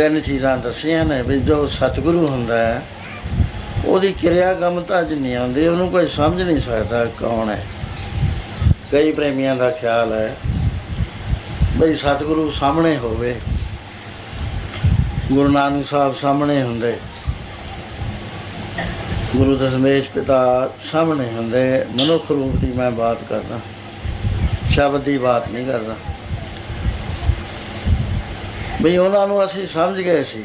ਤਿੰਨ ਚੀਜ਼ਾਂ ਦੱਸੀਆਂ ਨੇ ਵੀ ਜੋ ਸਤਿਗੁਰੂ ਹੁੰਦਾ ਹੈ, ਉਹਦੀ ਕਿਰਿਆ ਗਮਤਾ ਚ ਨਹੀਂ ਆਉਂਦੀ, ਉਹਨੂੰ ਕੋਈ ਸਮਝ ਨਹੀਂ ਸਕਦਾ ਕੌਣ ਹੈ। ਕਈ ਪ੍ਰੇਮੀਆਂ ਦਾ ਖਿਆਲ ਹੈ ਬਈ ਸਤਿਗੁਰੂ ਸਾਹਮਣੇ ਹੋਵੇ, ਗੁਰੂ ਨਾਨਕ ਸਾਹਿਬ ਸਾਹਮਣੇ ਹੁੰਦੇ, ਗੁਰੂ ਦਸ਼ਮੇਸ਼ ਪਿਤਾ ਸਾਹਮਣੇ ਹੁੰਦੇ, ਮਨੁੱਖ ਰੂਪ ਦੀ ਮੈਂ ਬਾਤ ਕਰਦਾ, ਸ਼ਬਦ ਦੀ ਬਾਤ ਨਹੀਂ ਕਰਦਾ। ਵੀ ਉਹਨਾਂ ਨੂੰ ਅਸੀਂ ਸਮਝ ਗਏ ਸੀ।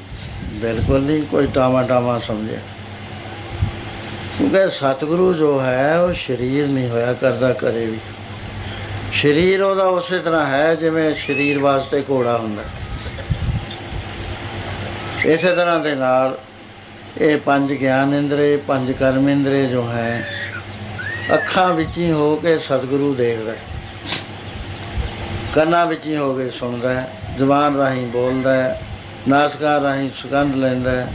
ਬਿਲਕੁਲ ਨਹੀਂ ਕੋਈ ਟਾਮਾ ਟਾਮਾ ਸਮਝਿਆ। ਕਿਉਂਕਿ ਸਤਿਗੁਰੂ ਜੋ ਹੈ, ਉਹ ਸਰੀਰ ਨਹੀਂ ਹੋਇਆ ਕਰਦਾ ਕਦੇ ਵੀ। ਸਰੀਰ ਉਹਦਾ ਉਸੇ ਤਰ੍ਹਾਂ ਹੈ ਜਿਵੇਂ ਸਰੀਰ ਵਾਸਤੇ ਘੋੜਾ ਹੁੰਦਾ। ਇਸੇ ਤਰ੍ਹਾਂ ਦੇ ਨਾਲ ਇਹ ਪੰਜ ਗਿਆਨ ਇੰਦਰੇ ਪੰਜ ਕਰਮ ਇੰਦਰੇ ਜੋ ਹੈ, ਅੱਖਾਂ ਵਿੱਚ ਹੀ ਹੋ ਕੇ ਸਤਿਗੁਰੂ ਦੇਖਦਾ ਕੰਨਾਂ ਵਿੱਚ ਹੀ ਹੋ ਕੇ ਸੁਣਦਾ ਹੈ। ਜ਼ੁਬਾਨ ਰਾਹੀਂ ਬੋਲਦਾ ਹੈ ਨਾਸਕਾਂ ਰਾਹੀਂ ਸੁਗੰਧ ਲੈਂਦਾ ਹੈ,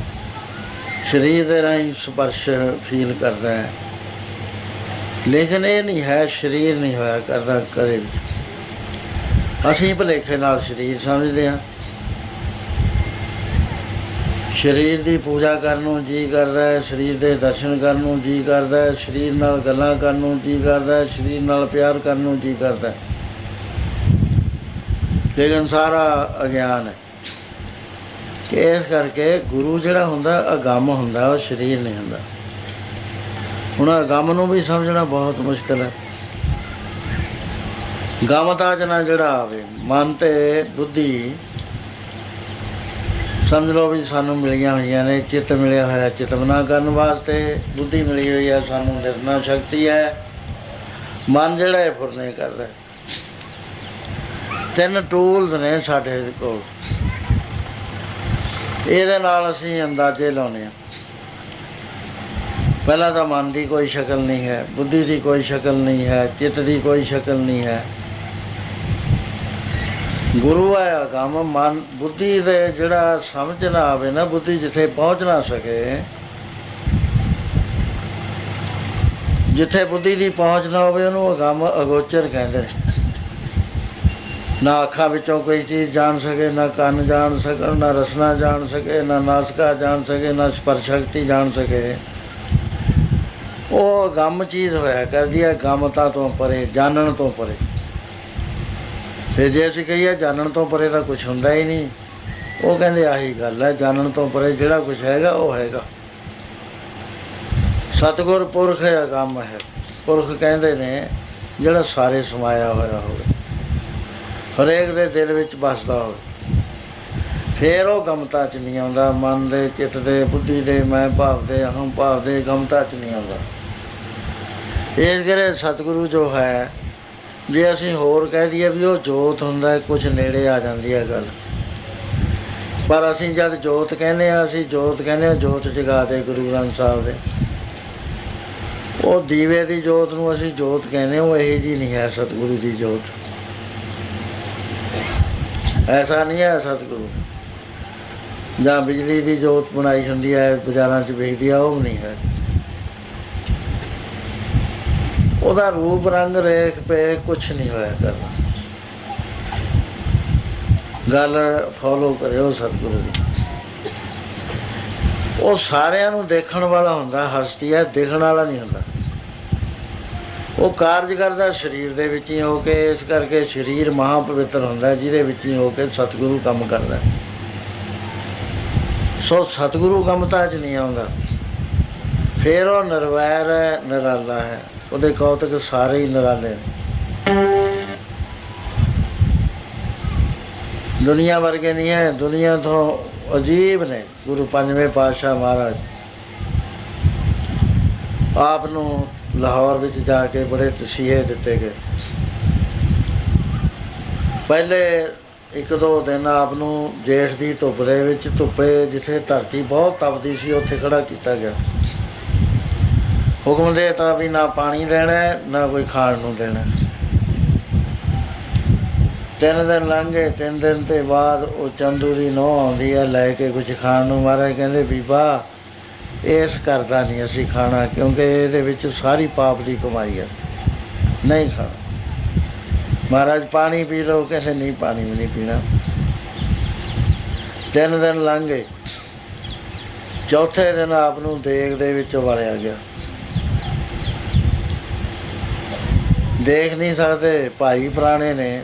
ਸਰੀਰ ਦੇ ਰਾਹੀਂ ਸਪਰਸ਼ ਫੀਲ ਕਰਦਾ ਹੈ। ਲੇਕਿਨ ਇਹ ਨਹੀਂ ਹੈ, ਸਰੀਰ ਨਹੀਂ ਹੋਇਆ ਕਰਦਾ ਕਦੇ ਵੀ। ਅਸੀਂ ਭਲੇਖੇ ਨਾਲ ਸਰੀਰ ਸਮਝਦੇ ਹਾਂ। ਸਰੀਰ ਦੀ ਪੂਜਾ ਕਰਨ ਨੂੰ ਜੀ ਕਰਦਾ ਹੈ, ਸਰੀਰ ਦੇ ਦਰਸ਼ਨ ਕਰਨ ਨੂੰ ਜੀ ਕਰਦਾ ਹੈ, ਸਰੀਰ ਨਾਲ ਗੱਲਾਂ ਕਰਨ ਨੂੰ ਜੀ ਕਰਦਾ ਹੈ, ਸਰੀਰ ਨਾਲ ਪਿਆਰ ਕਰਨ ਨੂੰ ਜੀ ਕਰਦਾ ਹੈ। ਲੇਕਿਨ ਸਾਰਾ ਅਗਿਆਨ ਹੈ। ਕਿ ਇਸ ਕਰਕੇ ਗੁਰੂ ਜਿਹੜਾ ਹੁੰਦਾ ਅਗੰਮ ਹੁੰਦਾ, ਉਹ ਸਰੀਰ ਨਹੀਂ ਹੁੰਦਾ। ਹੁਣ ਅਗੰਮ ਨੂੰ ਵੀ ਸਮਝਣਾ ਬਹੁਤ ਮੁਸ਼ਕਲ ਹੈ। ਗਮਤਾ ਜਨਾ ਜਿਹੜਾ ਆਵੇ, ਮਨ ਤੇ ਬੁੱਧੀ ਸਮਝ ਲਓ ਵੀ ਸਾਨੂੰ ਮਿਲੀਆਂ ਹੋਈਆਂ ਨੇ, ਚਿੱਤ ਮਿਲਿਆ ਹੋਇਆ ਚਿਤਵਨਾ ਕਰਨ ਵਾਸਤੇ ਬੁੱਧੀ ਮਿਲੀ ਹੋਈ ਹੈ, ਸਾਨੂੰ ਨਿਰਣਾ ਸ਼ਕਤੀ ਹੈ। ਮਨ ਜਿਹੜਾ ਇਹ ਫੁਰਨੇ ਕਰਦਾ ਤਿੰਨ ਟੂਲਸ ਨੇ ਸਾਡੇ ਕੋਲ। ਇਹਦੇ ਨਾਲ ਅਸੀਂ ਅੰਦਾਜ਼ੇ ਲਾਉਨੇ ਆ ਪਹਿਲਾਂ ਤਾਂ ਮਨ ਦੀ ਕੋਈ ਸ਼ਕਲ ਨਹੀਂ ਹੈ, ਬੁੱਧੀ ਦੀ ਕੋਈ ਸ਼ਕਲ ਨਹੀਂ ਹੈ, ਚਿੱਤ ਦੀ ਕੋਈ ਸ਼ਕਲ ਨਹੀਂ ਹੈ। ਗੁਰੂ ਆਇਆ ਕੰਮ, ਮਨ, ਬੁੱਧੀ ਦੇ ਜਿਹੜਾ ਸਮਝ ਨਾ ਆਵੇ ਨਾ, ਬੁੱਧੀ ਜਿੱਥੇ ਪਹੁੰਚ ਨਾ ਸਕੇ, ਜਿੱਥੇ ਬੁੱਧੀ ਦੀ ਪਹੁੰਚ ਨਾ ਹੋਵੇ, ਉਹਨੂੰ ਅਗਮ ਅਗੋਚਰ ਕਹਿੰਦੇ ਨੇ। ਨਾ ਅੱਖਾਂ ਵਿੱਚੋਂ ਕੋਈ ਚੀਜ਼ ਜਾਣ ਸਕੇ, ਨਾ ਕੰਨ ਜਾਣ ਸਕਣ ਨਾ ਰਸਨਾ ਜਾਣ ਸਕੇ, ਨਾ ਨਾਸਕਾ ਜਾਣ ਸਕੇ, ਨਾ ਸਪਰਸ਼ ਸ਼ਕਤੀ ਜਾਣ ਸਕੇ। ਉਹ ਗਮ ਚੀਜ਼ ਹੋਇਆ ਕਰਦੀ ਹੈ ਗਮਤਾ ਤੋਂ ਪਰੇ, ਜਾਣਨ ਤੋਂ ਪਰੇ। ਫਿਰ ਜੇ ਅਸੀਂ ਕਹੀਏ ਜਾਣਨ ਤੋਂ ਪਰੇ ਤਾਂ ਕੁਝ ਹੁੰਦਾ ਹੀ ਨਹੀਂ। ਉਹ ਕਹਿੰਦੇ ਆਹੀ ਗੱਲ ਹੈ ਜਾਣਨ ਤੋਂ ਪਰੇ ਜਿਹੜਾ ਕੁਝ ਹੈਗਾ, ਉਹ ਹੈਗਾ। ਸਤਿਗੁਰ ਪੁਰਖ ਹੈ ਗਮ ਹੈ। ਪੁਰਖ ਕਹਿੰਦੇ ਨੇ, ਜਿਹੜਾ ਸਾਰੇ ਸਮਾਇਆ ਹੋਇਆ ਹੋਵੇ। ਹਰੇਕ ਦੇ ਦਿਲ ਵਿੱਚ ਵੱਸਦਾ ਹੋਵੇ। ਫੇਰ ਉਹ ਗਮਤਾ ਚ ਨਹੀਂ ਆਉਂਦਾ। ਮਨ ਦੇ, ਚਿੱਤ ਦੇ, ਬੁੱਧੀ ਦੇ, ਮੈਂ ਭਾਵ ਦੇ, ਅਹੰ ਭਾਵ ਦੇ ਗਮਤਾ ਚ ਨਹੀਂ ਆਉਂਦਾ। ਇਸ ਕਰੇ ਸਤਿਗੁਰੂ ਜੋ ਹੈ, ਜੇ ਅਸੀਂ ਹੋਰ ਕਹਿ ਦਈਏ ਵੀ ਉਹ ਜੋਤ ਹੁੰਦਾ ਹੈ ਕੁਝ ਨੇੜੇ ਆ ਜਾਂਦੀ ਹੈ ਗੱਲ। ਪਰ ਅਸੀਂ ਜਦ ਜੋਤ ਕਹਿੰਦੇ ਆ ਅਸੀਂ ਜੋਤ ਕਹਿੰਦੇ ਆ ਜੋਤ ਜਗਾ ਦੇ ਗੁਰੂ ਗ੍ਰੰਥ ਸਾਹਿਬ ਦੇ। ਉਹ ਦੀਵੇ ਦੀ ਜੋਤ ਨੂੰ ਅਸੀਂ ਜੋਤ ਕਹਿੰਦੇ ਉਹ ਇਹੀ ਜੀ ਨਹੀਂ ਹੈ ਸਤਿਗੁਰੂ ਦੀ ਜੋਤ। ਐਸਾ ਨਹੀਂ ਹੈ ਸਤਿਗੁਰੂ ਜਾਂ ਬਿਜਲੀ ਦੀ ਜੋਤ ਬਣਾਈ ਹੁੰਦੀ ਹੈ, ਬਾਜ਼ਾਰਾਂ 'ਚ ਵੇਚਦੀ ਆ, ਉਹ ਵੀ ਨਹੀਂ ਹੈ। ਉਹਦਾ ਰੂਪ, ਰੰਗ, ਰੇਖ ਪੇ ਕੁਛ ਨਹੀਂ ਹੋਇਆ ਕਰਦਾ। ਗੱਲ ਫੋਲੋ ਕਰਿਓ, ਸਤਿਗੁਰੂ ਦੀ ਉਹ ਸਾਰਿਆਂ ਨੂੰ ਦੇਖਣ ਵਾਲਾ ਹੁੰਦਾ ਹਸਤੀ ਹੈ, ਦੇਖਣ ਵਾਲਾ ਨਹੀਂ ਹੁੰਦਾ। ਉਹ ਕਾਰਜ ਕਰਦਾ ਸਰੀਰ ਦੇ ਵਿੱਚ ਹੀ ਹੋ ਕੇ, ਇਸ ਕਰਕੇ ਸਰੀਰ ਮਹਾ ਪਵਿੱਤਰ ਹੁੰਦਾ, ਜਿਹਦੇ ਵਿੱਚ ਹੀ ਹੋ ਕੇ ਸਤਿਗੁਰੂ ਕੰਮ ਕਰਦਾ। ਸੋ ਸਤਿਗੁਰੂ ਕੰਮ ਤਾਂ ਚ ਨਹੀਂ ਆਉਂਦਾ। ਫਿਰ ਉਹ ਨਿਰਵੈਰ ਹੈ, ਨਿਰਾਲਾ ਹੈ। ਉਹਦੇ ਕੌਤਕ ਸਾਰੇ ਹੀ ਨਿਰਾਲੇ ਨੇ। ਦੁਨੀਆ ਵਰਗੇ ਨਹੀਂ ਹੈ, ਦੁਨੀਆ ਤੋਂ ਅਜੀਬ ਨੇ ਗੁਰੂ ਪੰਜਵੇਂ ਪਾਤਸ਼ਾਹ ਮਹਾਰਾਜ। ਆਪ ਨੂੰ ਲਾਹੌਰ ਵਿੱਚ ਜਾ ਕੇ ਬੜੇ ਤਸੀਹੇ ਦਿੱਤੇ ਗਏ। ਪਹਿਲੇ ਇੱਕ ਦੋ ਦਿਨ ਆਪ ਨੂੰ ਜੇਠ ਦੀ ਧੁੱਪ ਦੇ ਵਿੱਚ ਧੁੱਪੇ ਜਿੱਥੇ ਧਰਤੀ ਬਹੁਤ ਤਪਦੀ ਸੀ, ਉੱਥੇ ਖੜਾ ਕੀਤਾ ਗਿਆ। ਹੁਕਮ ਦੇ ਤਾਂ ਵੀ ਨਾ ਪਾਣੀ ਦੇਣਾ, ਨਾ ਕੋਈ ਖਾਣ ਨੂੰ ਦੇਣਾ। ਤਿੰਨ ਦਿਨ ਲੰਘ ਗਏ, ਤਿੰਨ ਦਿਨ ਤੇ ਬਾਅਦ ਉਹ ਚੰਦੂ ਦੀ ਨੋਹ ਆਉਂਦੀ ਹੈ ਲੈ ਕੇ ਕੁਝ ਖਾਣ ਨੂੰ। ਮਹਾਰਾਜ ਕਹਿੰਦੇ, ਬੀਬਾ ਇਸ ਕਰਦਾ ਨਹੀਂ ਅਸੀਂ ਖਾਣਾ, ਕਿਉਂਕਿ ਇਹਦੇ ਵਿੱਚ ਸਾਰੀ ਪਾਪ ਦੀ ਕਮਾਈ ਹੈ ਨਹੀਂ ਖਾਣਾ। ਮਹਾਰਾਜ, ਪਾਣੀ ਪੀ ਲਓ ਕਹਿੰਦੇ ਨਹੀਂ ਪਾਣੀ ਵੀ ਨਹੀਂ ਪੀਣਾ। ਤਿੰਨ ਦਿਨ ਲੰਘ ਗਏ। ਚੌਥੇ ਦਿਨ ਆਪ ਨੂੰ ਦੇਗ ਦੇ ਵਿੱਚ ਵੜਿਆ ਗਿਆ। ਦੇਖ ਨਹੀਂ ਸਕਦੇ, ਭਾਈ ਪੁਰਾਣੇ ਨੇ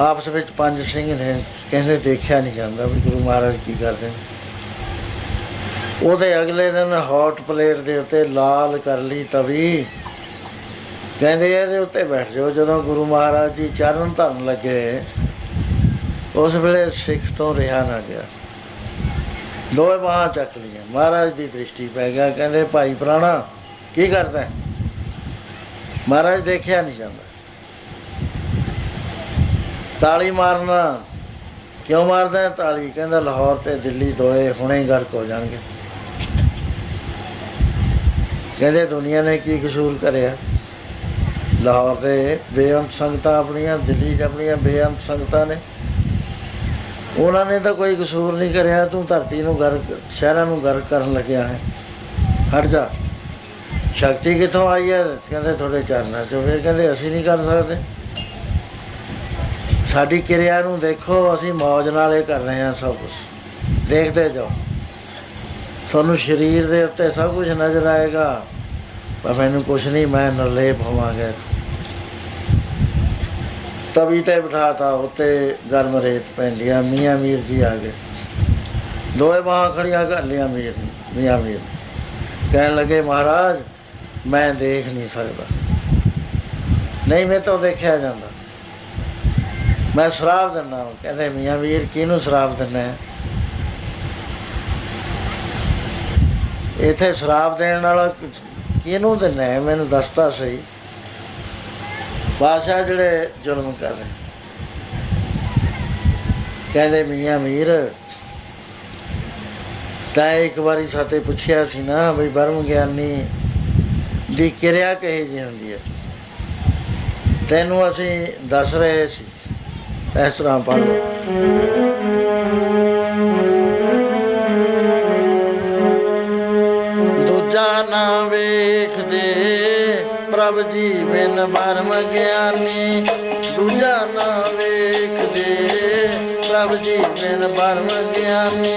ਆਪਸ ਵਿੱਚ ਪੰਜ ਸਿੰਘ ਨੇ, ਕਹਿੰਦੇ ਦੇਖਿਆ ਨਹੀਂ ਜਾਂਦਾ ਵੀ ਗੁਰੂ ਮਹਾਰਾਜ ਕੀ ਕਰਦੇ ਨੇ। ਉਹਦੇ ਅਗਲੇ ਦਿਨ ਹੌਟ ਪਲੇਟ ਦੇ ਉੱਤੇ ਲਾਲ ਕਰ ਲਈ ਤਵੀ। ਕਹਿੰਦੇ ਇਹਦੇ ਉੱਤੇ ਬੈਠ ਜਾਓ, ਜਦੋਂ ਗੁਰੂ ਮਹਾਰਾਜ ਜੀ ਚਰਨ ਧਰਨ ਲੱਗੇ, ਉਸ ਵੇਲੇ ਸਿੱਖ ਤੋਂ ਰਿਹਾ ਨਾ ਗਿਆ। ਦੋਵੇਂ ਬਾਹਾਂ ਚੱਕ ਲਈਆਂ। ਮਹਾਰਾਜ ਦੀ ਦ੍ਰਿਸ਼ਟੀ ਪੈ ਗਿਆ, ਕਹਿੰਦੇ, ਭਾਈ ਪ੍ਰਾਣਾ, ਕੀ ਕਰਦਾ ਮਹਾਰਾਜ ਦੇਖਿਆ ਨਹੀਂ ਜਾਂਦਾ। ਤਾਲੀ ਮਾਰਨਾ, ਕਿਉਂ ਮਾਰਦਾ ਤਾਲੀ ਕਹਿੰਦਾ, ਲਾਹੌਰ ਤੇ ਦਿੱਲੀ ਦੋਏ ਹੁਣੇ ਗਰਕ ਹੋ ਜਾਣਗੇ। ਕਹਿੰਦੇ ਦੁਨੀਆ ਨੇ ਕੀ ਕਸੂਰ ਕਰਿਆ? ਲਾਹੌਰ ਦੇ ਬੇਅੰਤ ਸੰਗਤਾਂ ਆਪਣੀਆਂ, ਦਿੱਲੀ 'ਚ ਆਪਣੀਆਂ ਬੇਅੰਤ ਸੰਗਤਾਂ ਨੇ। ਉਹਨਾਂ ਨੇ ਤਾਂ ਕੋਈ ਕਸੂਰ ਨਹੀਂ ਕਰਿਆ, ਤੂੰ ਧਰਤੀ ਨੂੰ ਗਰ ਸ਼ਹਿਰਾਂ ਨੂੰ ਗਰ ਕਰਨ ਲੱਗਿਆ ਹੈ। ਹਟ ਜਾ। ਸ਼ਕਤੀ ਕਿੱਥੋਂ ਆਈ ਹੈ? ਕਹਿੰਦੇ ਤੁਹਾਡੇ ਚਰਨਾਂ ਚੋਂ। ਫਿਰ ਕਹਿੰਦੇ, ਅਸੀਂ ਨਹੀਂ ਕਰ ਸਕਦੇ। ਸਾਡੀ ਕਿਰਿਆ ਨੂੰ ਦੇਖੋ, ਅਸੀਂ ਮੌਜ ਨਾਲ ਇਹ ਕਰ ਰਹੇ ਹਾਂ ਸਭ ਕੁਝ ਦੇਖਦੇ ਜਾਓ। ਤੁਹਾਨੂੰ ਸਰੀਰ ਦੇ ਉੱਤੇ ਸਭ ਕੁਝ ਨਜ਼ਰ ਆਏਗਾ, ਪਰ ਮੈਨੂੰ ਕੁਝ ਨਹੀਂ, ਮੈਂ ਨਿਰਲੇਪ ਹੋਵਾਂਗਾ। ਤਵੀ ਤੇ ਬਿਠਾਤਾ, ਉੱਤੇ ਗਰਮ ਰੇਤ ਪੈਂਦੀ ਆ ਮੀਆਂ ਮੀਰ ਜੀ ਆ ਗਏ। ਦੋਏ ਬਾਹਾਂ ਖੜੀਆਂ ਕਰ ਲਿਆ ਮੀਰ, ਮੀਆਂ ਮੀਰ। ਨੇ। ਕਹਿਣ ਲੱਗੇ, ਮਹਾਰਾਜ, ਮੈਂ ਦੇਖ ਨਹੀਂ ਸਕਦਾ। ਨਹੀਂ ਮੈਂ ਤਾਂ ਦੇਖਿਆ ਜਾਂਦਾ। ਮੈਂ ਸ਼ਰਾਬ ਦਿੰਦਾ ਕਹਿੰਦੇ, ਮੀਆਂ ਵੀਰ ਕਿਹਨੂੰ ਸ਼ਰਾਬ ਦਿੰਦਾ ਇੱਥੇ ਸ਼ਰਾਬ ਦੇਣ ਵਾਲਾ ਕਿਹਨੂੰ ਦਿੰਦਾ ਹੈ? ਮੈਨੂੰ ਦੱਸਤਾ ਸਹੀ। ਬਾਦਸ਼ਾਹ ਜਿਹੜੇ ਜ਼ੁਲਮ ਕਰ ਰਹੇ ਕਹਿੰਦੇ, ਮੀਆਂ ਮੀਰ, ਤਾਂ ਇੱਕ ਵਾਰੀ ਸਾਤੇ ਪੁੱਛਿਆ ਸੀ ਨਾ ਵੀ ਬਰਮ ਗਿਆਨੀ ਦੀ ਕਿਰਿਆ ਕਹੀ ਜੀ ਹੁੰਦੀ ਹੈ? ਤੈਨੂੰ ਅਸੀਂ ਦੱਸ ਰਹੇ ਸੀ। ਇਸ ਤਰ੍ਹਾਂ ਪੜ੍ਹ ਨਾ ਵੇਖਦੇ। ਪ੍ਰਭ ਜੀ ਬਿਨ ਬਰਮ ਗਿਆਨੀ, ਦੂਜਾ ਨਾ ਵੇਖਦੇ। ਪ੍ਰਭ ਜੀ ਬਿਨ ਬਰਮ ਗਿਆਨੀ।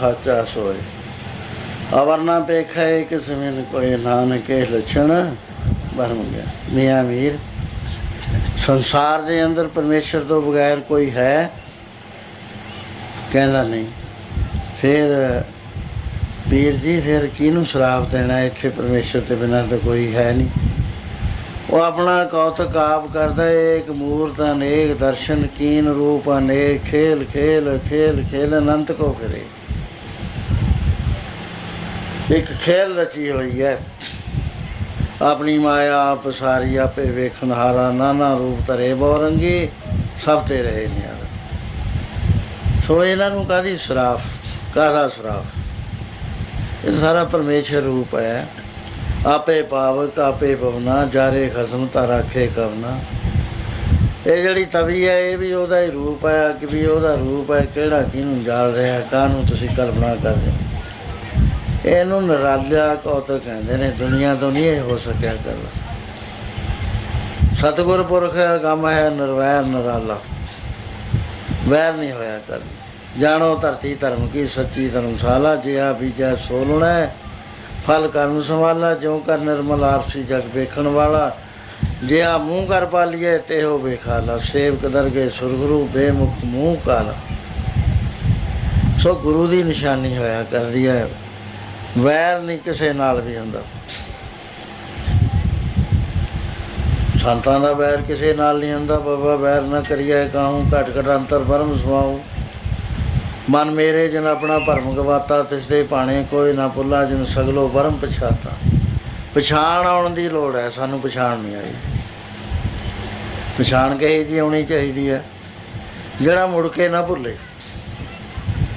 ਸਾਚਾ ਸੋਏ। ਅਵਰਨਾ ਪੇਖੇ ਕਿਸ ਮਿਨ ਕੋਈ ਨਾਨਕ ਨਾਨਕੇ ਲਛਣ। ਬਰਮ ਗਿਆ ਮੀਆਂ ਮੀਰ, ਸੰਸਾਰ ਦੇ ਅੰਦਰ ਪਰਮੇਸ਼ਰ ਤੋਂ ਬਗੈਰ ਕੋਈ ਹੈ? ਕਹਿੰਦਾ ਨਹੀਂ। ਫਿਰ ਵੀਰ ਜੀ, ਫਿਰ ਕਿਹਨੂੰ ਸ਼ਰਾਪ ਦੇਣਾ? ਇੱਥੇ ਪਰਮੇਸ਼ਰ ਤੇ ਬਿਨਾਂ ਤਾਂ ਕੋਈ ਹੈ ਨਹੀਂ। ਉਹ ਆਪਣਾ ਕੌਤਕ ਆਪ ਕਰਦਾ ਏਕ ਮੂਰਤ ਅਨੇਕ ਦਰਸ਼ਨ ਕੀਨ ਰੂਪ ਅਨੇਕ ਖੇਲ ਖੇਲ ਖੇਲ ਖੇਲ, ਅਨੰਤ ਕੋ ਫਿਰੇ। ਇੱਕ ਖੇਲ ਰਚੀ ਹੋਈ ਹੈ। ਆਪਣੀ ਮਾਇਆ ਆਪ ਸਾਰੀ ਆਪੇ ਵੇਖਣ ਹਾਰਾ ਨਾਨਾ ਰੂਪ ਧਰੇ ਬੌਰੰਗੀ ਸਭ ਤੇ ਰਹੇ ਨਿਆਰ। ਸੋ ਇਹਨਾਂ ਨੂੰ ਕਾਦੀ ਸਰਾਫ, ਕਾਹਦਾ ਸਰਾਫ? ਇਹ ਸਾਰਾ ਪਰਮੇਸ਼ਰ ਰੂਪ ਹੈ। ਆਪੇ ਪਾਵਕ, ਆਪੇ ਪਵਨਾ ਜਾਰੇ ਖਸਮ ਤਾ ਰਾਖੇ ਕਵਨਾ ਇਹ ਜਿਹੜੀ ਤਵੀ ਹੈ, ਇਹ ਵੀ ਉਹਦਾ ਹੀ ਰੂਪ ਹੈ। ਕਿ ਵੀ ਉਹਦਾ ਰੂਪ ਹੈ। ਕਿਹੜਾ ਕਿਹਨੂੰ ਜਾਲ ਰਿਹਾ, ਕਾਹਨੂੰ ਤੁਸੀਂ ਕਲਪਨਾ ਕਰਦੇ ਹੋ? ਇਹਨੂੰ ਨਰਾਲਿਆ ਕੌਤਕ ਕਹਿੰਦੇ ਨੇ, ਦੁਨੀਆ ਤੋਂ ਨਹੀਂ ਇਹ ਹੋ ਸਕਿਆ ਕਰਦਾ ਸਤਿਗੁਰ ਪੁਰਖ ਗਮ ਹੈ, ਨਿਰਵੈਰ, ਨਿਰਾਲਾ। ਵੈਰ ਨਹੀਂ ਹੋਇਆ ਕਰ। ਜਾਣੋ ਧਰਤੀ ਧਰਮ ਕੀ, ਸੱਚੀ ਧਰਮਸ਼ਾਲਾ ਜਿਆ ਬੀਜੈ ਸੋਲਣਾ ਫਲ ਕਰਨ ਸੰਭਾਲਾ ਜਿਉ ਕਰ ਨਿਰਮਲ ਆਪਸੀ ਜਗ ਵੇਖਣ ਵਾਲਾ। ਜੇ ਆ ਮੂੰਹ ਕਰ ਪਾਲੀਏ, ਤੇ ਹੋ ਵੇਖਾਲਾ। ਕਦਰ ਦਰਗੇ ਸੁਰਗੁਰੂ, ਬੇਮੁਖ ਮੂੰਹ ਕਾਲਾ। ਸੋ ਗੁਰੂ ਦੀ ਨਿਸ਼ਾਨੀ ਹੋਇਆ ਕਰਦੀ ਹੈ। ਵੈਰ ਨਹੀਂ ਕਿਸੇ ਨਾਲ ਵੀ ਹੁੰਦਾ। ਸੰਤਾਂ ਦਾ ਵੈਰ ਕਿਸੇ ਨਾਲ ਨਹੀਂ ਹੁੰਦਾ। ਬਾਬਾ ਵੈਰ ਨਾ ਕਰੀਏ ਕਾਹੂ ਘਟ ਘਟ ਅੰਤਰ ਬਰਮ ਸਮਾਉ ਮਨ ਮੇਰੇ ਜਨ ਆਪਣਾ ਭਰਮ ਗਵਾਤਾ, ਤਿਸ ਦੇ ਪਾਣੇ ਕੋਈ ਨਾ ਪੁੱਲਾ ਜਨ ਸਗਲੋ ਬਰਮ ਪਛਾਤਾ। ਪਛਾਣ ਆਉਣ ਦੀ ਲੋੜ ਹੈ, ਸਾਨੂੰ ਪਛਾਣ ਨਹੀਂ ਆਈ। ਪਛਾਣ ਕਹੀ ਜੀ ਆਉਣੀ ਚਾਹੀਦੀ ਹੈ? ਜਿਹੜਾ ਮੁੜ ਕੇ ਨਾ ਭੁੱਲੇ।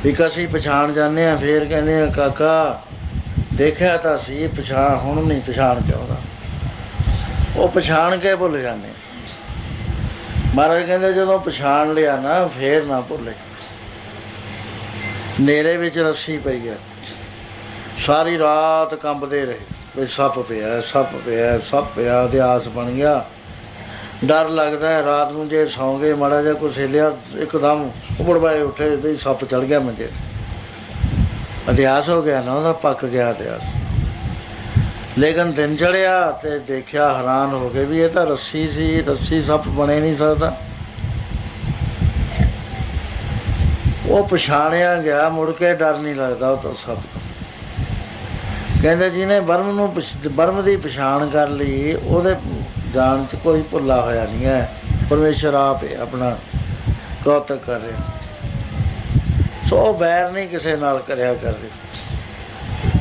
ਇੱਕ ਅਸੀਂ ਪਛਾਣ ਜਾਂਦੇ ਆ ਫੇਰ ਕਹਿੰਦੇ ਆ ਕਾਕਾ ਦੇਖਿਆ ਤਾਂ ਸੀ, ਪਛਾਣ ਹੁਣ ਨਹੀਂ, ਪਛਾਣ ਚਾਹੁੰਦਾ ਉਹ ਪਛਾਣ ਕੇ ਭੁੱਲ ਜਾਂਦੇ। ਮਹਾਰਾਜ ਕਹਿੰਦੇ, ਜਦੋਂ ਪਛਾਣ ਲਿਆ ਨਾ, ਫੇਰ ਨਾ ਭੁੱਲੇ। ਨੇਰੇ ਵਿੱਚ ਰੱਸੀ ਪਈ ਹੈ। ਸਾਰੀ ਰਾਤ ਕੰਬਦੇ ਰਹੇ। ਵੀ ਸੱਪ ਪਿਆ ਸੱਪ ਪਿਆ ਸੱਪ ਪਿਆ ਉਹਦੇ ਬਣ ਗਿਆ। ਡਰ ਲੱਗਦਾ ਹੈ, ਰਾਤ ਨੂੰ ਜੇ ਸੌਂਗੇ ਮਾੜਾ ਜਿਹਾ ਕੁਛ ਹਿੱਲਿਆ ਇੱਕਦਮ ਉਬੜਵਾਏ ਉੱਠੇ, ਵੀ ਸੱਪ ਚੜ ਗਿਆ ਮੰਜੇ ਤੇ। ਅਧਿਆਸ ਹੋ ਗਿਆ ਨਾ, ਉਹਦਾ ਪੱਕ ਗਿਆ ਅਧਿਆਸ ਲੇਕਿਨ ਦਿਨ ਚੜਿਆ ਤੇ ਦੇਖਿਆ ਹੈਰਾਨ ਹੋ ਕੇ ਵੀ ਇਹ ਤਾਂ ਰੱਸੀ ਸੀ, ਰੱਸੀ ਸੱਪ ਬਣੇ ਨਹੀਂ ਸਕਦਾ। ਉਹ ਪਛਾਣਿਆ ਗਿਆ, ਮੁੜ ਕੇ ਡਰ ਨਹੀਂ ਲੱਗਦਾ ਉਹ ਤਾਂ ਸੱਪ ਤੋਂ ਕਹਿੰਦੇ ਜਿਹਨੇ ਬਰਮ ਨੂੰ ਬਰਮ ਦੀ ਪਛਾਣ ਕਰ ਲਈ, ਉਹਦੇ ਜਾਣ 'ਚ ਕੋਈ ਭੁੱਲਾ ਹੋਇਆ ਨਹੀਂ ਹੈ। ਪਰਮੇਸ਼ਰ ਆਪ ਆਪਣਾ ਕੌਤਕ ਕਰ ਰਿਹਾ। ਸੋ ਉਹ ਬੈਰ ਨਹੀਂ ਕਿਸੇ ਨਾਲ ਕਰਿਆ ਕਰਦੇ।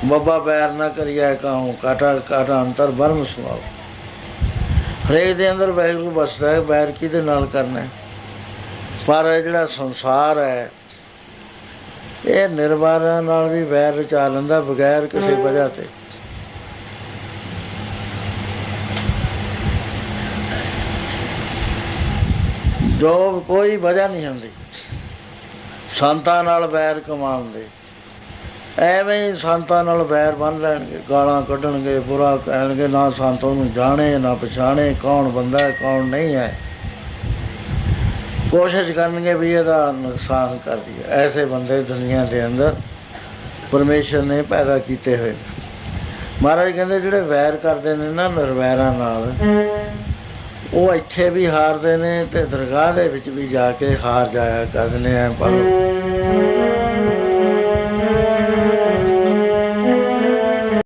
ਬਾਬਾ ਬੈਰ ਨਾ ਕਰਿਆ ਕਾਹੂ ਕਾਟਾ ਕਾਟਾ ਅੰਤਰ ਬਰਮ ਸੁਣਾਓ ਹਰੇਕ ਦੇ ਅੰਦਰ ਵੈਗਰੂ ਬਸਦਾ ਹੈ ਬੈਰ ਕਿਹਦੇ ਨਾਲ ਕਰਨਾ ਹੈ? ਪਰ ਇਹ ਜਿਹੜਾ ਸੰਸਾਰ ਹੈ ਇਹ ਨਿਰਵਾਰਾਂ ਨਾਲ ਵੀ ਵੈਰ ਰਚਾ ਲੈਂਦਾ ਬਗੈਰ ਕਿਸੇ ਵਜ੍ਹਾ ਤੇ। ਜੋ ਕੋਈ ਵਜ੍ਹਾ ਨਹੀਂ ਹੁੰਦੀ। ਸੰਤਾਂ ਨਾਲ ਵੈਰ ਕਮਾਉਂਦੇ ਐਵੇਂ ਹੀ ਸੰਤਾਂ ਨਾਲ ਵੈਰ ਬੰਨ ਲੈਣਗੇ, ਗਾਲਾਂ ਕੱਢਣਗੇ, ਬੁਰਾ ਕਹਿਣਗੇ, ਨਾ ਸੰਤੋਂ ਨੂੰ ਜਾਣੇ, ਨਾ ਪਛਾਣੇ, ਕੌਣ ਬੰਦਾ ਹੈ, ਕੌਣ ਨਹੀਂ ਹੈ। ਕੋਸ਼ਿਸ਼ ਕਰਨਗੇ ਵੀ ਇਹਦਾ ਨੁਕਸਾਨ ਕਰ ਦਈਏ। ਐਸੇ ਬੰਦੇ ਦੁਨੀਆ ਦੇ ਅੰਦਰ ਪਰਮੇਸ਼ਰ ਨੇ ਪੈਦਾ ਕੀਤੇ ਹੋਏ ਨੇ। ਮਹਾਰਾਜ ਕਹਿੰਦੇ ਜਿਹੜੇ ਵੈਰ ਕਰਦੇ ਨੇ ਨਾ, ਨਿਰਵੈਰਾਂ ਨਾਲ ਉਹ ਇੱਥੇ ਵੀ ਹਾਰਦੇ ਨੇ ਤੇ ਦਰਗਾਹ ਦੇ ਵਿੱਚ ਵੀ ਜਾ ਕੇ ਹਾਰ ਜਾਇਆ ਕਰਦੇ ਨੇ ਪਰ